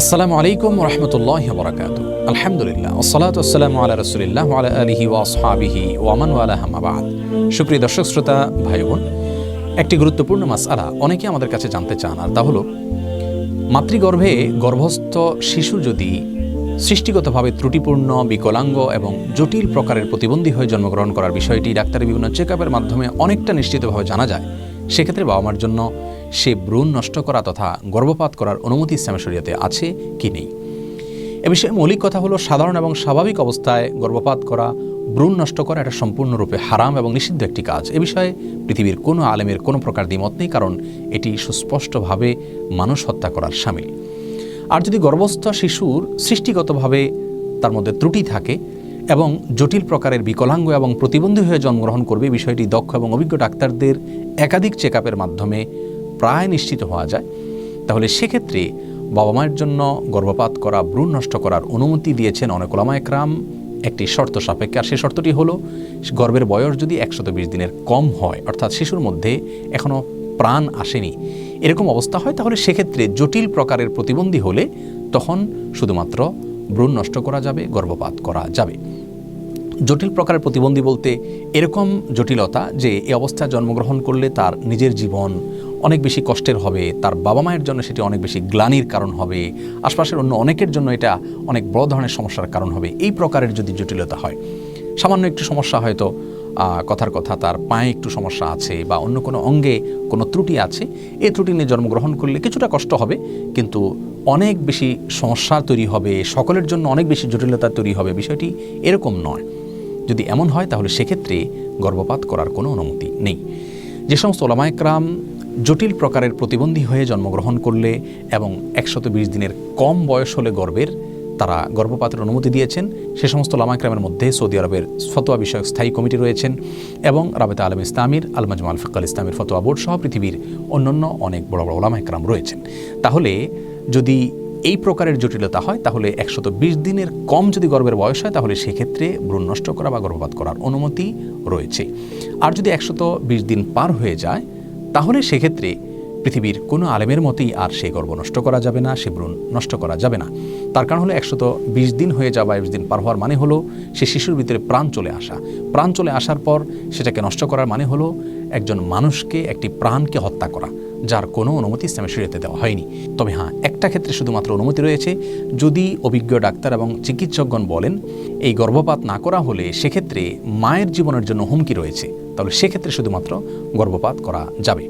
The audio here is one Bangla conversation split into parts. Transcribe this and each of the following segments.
আসসালামু আলাইকুম রহমতুল্লাহ বরাকাত আলহামদুলিল্লাহ ওসলাত আসসালামু আলা রসুলিল্লাহ আলা আলিহি ওয়া আসহাবিহি ওয়ামান ওয়ালা হামাবাদ সুপ্রিয় দর্শক, শ্রোতা ভাই বোন একটি গুরুত্বপূর্ণ মাসআলা অনেকে আমাদের কাছে জানতে চান, আর তা হলো, মাতৃগর্ভে গর্ভস্থ শিশু যদি সৃষ্টিগতভাবে ত্রুটিপূর্ণ, বিকলাঙ্গ এবং জটিল প্রকারের প্রতিবন্ধী হয়ে জন্মগ্রহণ করার বিষয়টি ডাক্তারের বিভিন্ন চেক মাধ্যমে অনেকটা নিশ্চিতভাবে জানা যায়, সেক্ষেত্রে বাবা মার জন্য সে ভ্রূণ নষ্ট করা তথা গর্ভপাত করার অনুমতি ইসলামের শরীয়তে আছে কি নেই? এ বিষয়ে মৌলিক কথা হলো, সাধারণ এবং স্বাভাবিক অবস্থায় গর্ভপাত করা, ভ্রূণ নষ্ট করা এটা সম্পূর্ণরূপে হারাম এবং নিষিদ্ধ একটি কাজ। এ বিষয়ে পৃথিবীর কোনো আলেমের কোনো প্রকার দ্বিমত নেই, কারণ এটি সুস্পষ্টভাবে মানুষ হত্যা করার সামিল। আর যদি গর্ভস্থ শিশুর সৃষ্টিগতভাবে তার মধ্যে ত্রুটি থাকে এবং জটিল প্রকারের বিকলাঙ্গ এবং প্রতিবন্ধী হয়ে জন্মগ্রহণ করবে, বিষয়টি দক্ষ এবং অভিজ্ঞ ডাক্তারদের একাধিক চেক মাধ্যমে প্রায় নিশ্চিত হওয়া যায়। তাহলে সেক্ষেত্রে বাবা মায়ের জন্য গর্ভপাত করা, ভ্রূণ নষ্ট করার অনুমতি দিয়েছেন অনেক ওলামা একটি শর্ত সাপেক্ষে, আর সেই শর্তটি হলো, গর্ভের বয়স যদি একশত বিশ দিনের কম হয়, অর্থাৎ শিশুর মধ্যে এখনও প্রাণ আসেনি, এরকম অবস্থা হয়, তাহলে সেক্ষেত্রে জটিল প্রকারের প্রতিবন্ধী হলে তখন শুধুমাত্র ভ্রূণ নষ্ট করা যাবে, গর্ভপাত করা যাবে। জটিল প্রকারের প্রতিবন্ধী বলতে এরকম জটিলতা যে, এ অবস্থায় জন্মগ্রহণ করলে তার নিজের জীবন অনেক বেশি কষ্টের হবে, তার বাবা মায়ের জন্য সেটি অনেক বেশি গ্লানির কারণ হবে, আশপাশের অন্য অনেকের জন্য এটা অনেক বড় ধরনের সমস্যার কারণ হবে, এই প্রকারের যদি জটিলতা হয়। সামান্য একটু সমস্যা হয়তো কথার কথা, তার পায়ে একটু সমস্যা আছে বা অন্য কোনো অঙ্গে কোনো ত্রুটি আছে এই ত্রুটি নিয়ে জন্মগ্রহণ করলে কিছুটা কষ্ট হবে, কিন্তু অনেক বেশি সমস্যা তৈরি হবে, সকলের জন্য অনেক বেশি জটিলতা তৈরি হবে, বিষয়টি এরকম নয়। যদি এমন হয়, তাহলে সেক্ষেত্রে গর্ভপাত করার কোনো অনুমতি নেই। যে সমস্ত ওলামায়করাম জটিল প্রকারের প্রতিবন্ধী হয়ে জন্মগ্রহণ করলে এবং একশত বিশ দিনের কম বয়স হলে গর্বের তারা গর্ভপাতের অনুমতি দিয়েছেন। সে সমস্ত লামাইক্রামের মধ্যে সৌদি আরবের ফতোয়া বিষয়ক স্থায়ী কমিটি রয়েছেন এবং রাবেতা আলম ইসলামীর আল মাজমাল ফিকাল ইসলামের ফতোয়া বোর্ড সহ পৃথিবীর অন্যান্য অনেক বড় বড় ওলামাইকরাম রয়েছেন। তাহলে যদি এই প্রকারের জটিলতা হয়, তাহলে একশত বিশ দিনের কম যদি গর্ভের বয়স হয়, তাহলে সেক্ষেত্রে ভ্রূণ নষ্ট করা বা গর্ভপাত করার অনুমতি রয়েছে। আর যদি একশত বিশ দিন পার হয়ে যায় তাহলে সেক্ষেত্রে পৃথিবীর কোনো আলেমের মতেই আর সেই গর্ব নষ্ট করা যাবে না, সে ভ্রূণ নষ্ট করা যাবে না। তার কারণ হলো একশত বিশ দিন হয়ে যাওয়া বিশ দিন পার হওয়ার মানে হলো সে শিশুর ভিতরে প্রাণ চলে আসা। প্রাণ চলে আসার পর সেটাকে নষ্ট করার মানে হলো একজন মানুষকে, একটি প্রাণকে হত্যা করা, যার কোনো অনুমতি ইসলামের শরীয়তে দেওয়া হয়নি। তবে হ্যাঁ একটা ক্ষেত্রে শুধুমাত্র অনুমতি রয়েছে। যদি অভিজ্ঞ ডাক্তার এবং চিকিৎসকগণ বলেন, এই গর্ভপাত না করা হলে সেক্ষেত্রে মায়ের জীবনের জন্য হুমকি রয়েছে। তাহলে সেক্ষেত্রে শুধুমাত্র গর্ভপাত করা যাবে।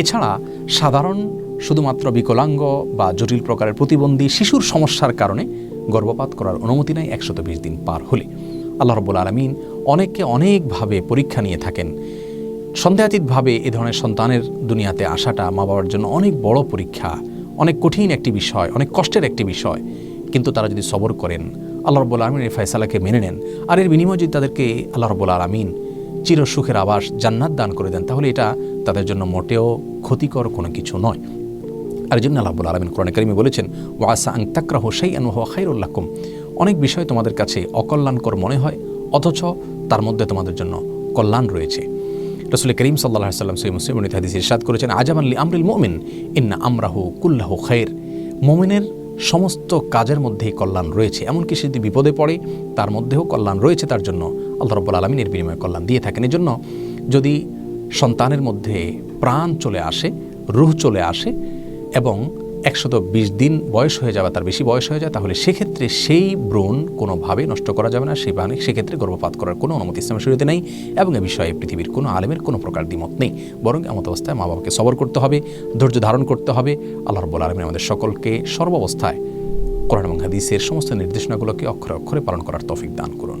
এছাড়া সাধারণ শুধুমাত্র বিকলাঙ্গ বা জটিল প্রকারের প্রতিবন্ধী শিশুর সমস্যার কারণে গর্ভপাত করার অনুমতি নেই একশত বিশ দিন পার হলে। আল্লাহ রব্বুল আলমিন অনেককে অনেকভাবে পরীক্ষা নিয়ে থাকেন। সন্দেহাতীতভাবে এ ধরনের সন্তানের দুনিয়াতে আসাটা মা বাবার জন্য অনেক বড় পরীক্ষা, অনেক কঠিন একটি বিষয়, অনেক কষ্টের একটি বিষয়। কিন্তু তারা যদি সবর করেন, আল্লাহ রব্বুল আলমিন এই ফয়সালাকে মেনে নেন, আর এর বিনিময়ে যদি তাদেরকে আল্লাহ রব্বুল আলমিন চির সুখের আবাস জান্নাত দান করে দেন। তাহলে এটা তাদের জন্য মোটেও ক্ষতিকর কোনো কিছু নয়। আর জন্য আল্লাহবুল আলমিন কোরআন করিমে বলেছেন ওয়াসা আং তাকরাহ সেই আনহ খাইরুল্লাকুম অনেক বিষয় তোমাদের কাছে অকল্যাণকর মনে হয়, অথচ তার মধ্যে তোমাদের জন্য কল্যাণ রয়েছে। রসুল করিম সাল্লাহ সাল্লাম সৈ মুসলিম হাদিস ইরশাদ করেছেন আজামাল্লি আমরিল মোমিন, ইন্না আমরাহু কুল্লাহ খায়ের। মোমিনের সমস্ত কাজের মধ্যেই কল্যাণ রয়েছে। এমনকি সে যদি বিপদে পড়ে, তার মধ্যেও কল্যাণ রয়েছে তার জন্য। আল্লাহ রব্বুল আলমিনের বিনিময়ে কল্যাণ দিয়ে থাকেন। এই জন্য যদি সন্তানের মধ্যে প্রাণ চলে আসে, রুহ চলে আসে এবং একশত বিশ দিন বয়স হয়ে যাবে, তার বেশি বয়স হয়ে যায়, তাহলে সেক্ষেত্রে সেই ব্রণ কোনোভাবে নষ্ট করা যাবে না, সেই বাণী সেক্ষেত্রে গর্ভপাত করার কোনো অনুমতি ইসলামের শরীরে নেই এবং এ বিষয়ে পৃথিবীর কোনো আলেমের কোনো প্রকার দ্বিমত নেই। বরং এমত অবস্থায় মা বাবাকে সবর করতে হবে, ধৈর্য ধারণ করতে হবে। আল্লাহ রব্বুল আলমিন আমাদের সকলকে সর্বাবস্থায় কোরআন এবং হাদিসের সমস্ত নির্দেশনাগুলোকে অক্ষরে অক্ষরে পালন করার তৌফিক দান করুন।